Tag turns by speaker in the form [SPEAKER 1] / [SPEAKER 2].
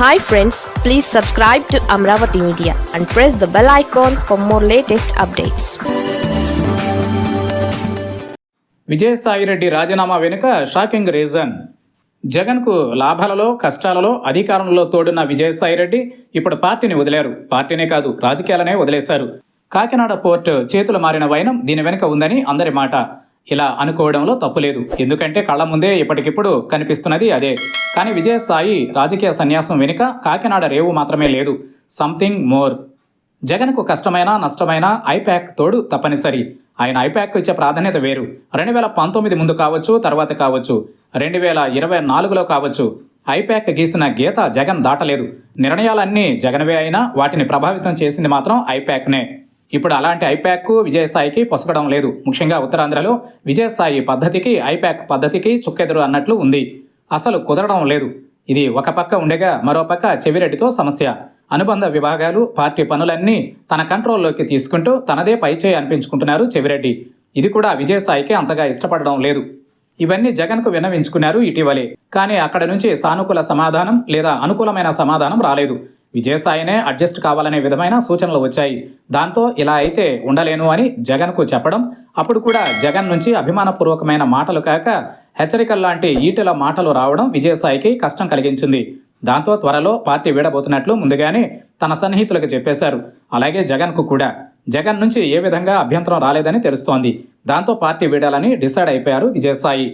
[SPEAKER 1] Hi friends please subscribe to Amaravati media and press the bell icon for more latest updates
[SPEAKER 2] Vijayasai Reddy రాజీనామా వెనుక shocking reason. జగన్కు లాభాలలో కష్టాలలో అధికారంలో తోడున్న విజయసాయిరెడ్డి ఇప్పుడు పార్టీని వదిలారు. పార్టీనే కాదు రాజకీయాలనే వదిలేశారు. కాకినాడ పోర్టు చేతులు మారిన వైనం దీని వెనుక ఉందని అందరి మాట. ఇలా అనుకోవడంలో తప్పులేదు ఎందుకంటే కళ్ళ ముందే ఇప్పటికిప్పుడు కనిపిస్తున్నది అదే. కానీ విజయసాయి రాజకీయ సన్యాసం వెనుక కాకినాడ రేవు మాత్రమే లేదు. Something more. జగన్కు కష్టమైన నష్టమైన ఐప్యాక్ తోడు తప్పనిసరి. ఆయన ఐప్యాక్ ఇచ్చే ప్రాధాన్యత వేరు. రెండు వేల పంతొమ్మిది ముందు కావచ్చు తర్వాత కావచ్చు. రెండు వేల ఇరవై నాలుగులో కావచ్చు. ఐప్యాక్ గీసిన గీత జగన్ దాటలేదు. నిర్ణయాలన్నీ జగన్వే అయినా వాటిని ప్రభావితం చేసింది మాత్రం ఐప్యాక్నే ఇప్పుడు అలాంటి ఐప్యాక్ విజయసాయికి పొసగడం లేదు. ముఖ్యంగా ఉత్తరాంధ్రలో విజయసాయి పద్ధతికి ఐప్యాక్ పద్ధతికి చుక్కెదురు అన్నట్లు ఉంది. అసలు కుదరడం లేదు. ఇది ఒక పక్క ఉండగా మరో పక్క చెవిరెడ్డితో సమస్య. అనుబంధ విభాగాలు పార్టీ పనులన్నీ తన కంట్రోల్లోకి తీసుకుంటూ తనదే పైచేయి అనిపించుకుంటున్నారు చెవిరెడ్డి. ఇది కూడా విజయసాయికి అంతగా ఇష్టపడడం లేదు. ఇవన్నీ జగన్కు విన్నవించుకున్నారు ఇటీవలే. కానీ అక్కడ నుంచి సానుకూల సమాధానం లేదా అనుకూలమైన సమాధానం రాలేదు. విజయసాయినే అడ్జస్ట్ కావాలనే విధమైన సూచనలు వచ్చాయి. దాంతో ఇలా అయితే ఉండలేను అని జగన్కు చెప్పడం అప్పుడు కూడా జగన్ నుంచి అభిమానపూర్వకమైన మాటలు కాక హెచ్చరికల లాంటి ఈటెల మాటలు రావడం విజయసాయికి కష్టం కలిగించింది. దాంతో త్వరలో పార్టీ వీడబోతున్నట్లు ముందుగానే తన సన్నిహితులకు చెప్పేశారు. అలాగే జగన్కు కూడా. జగన్ నుంచి ఏ విధంగా అభ్యంతరం రాలేదని తెలుస్తోంది. దాంతో పార్టీ వీడాలని డిసైడ్ అయిపోయారు విజయసాయి.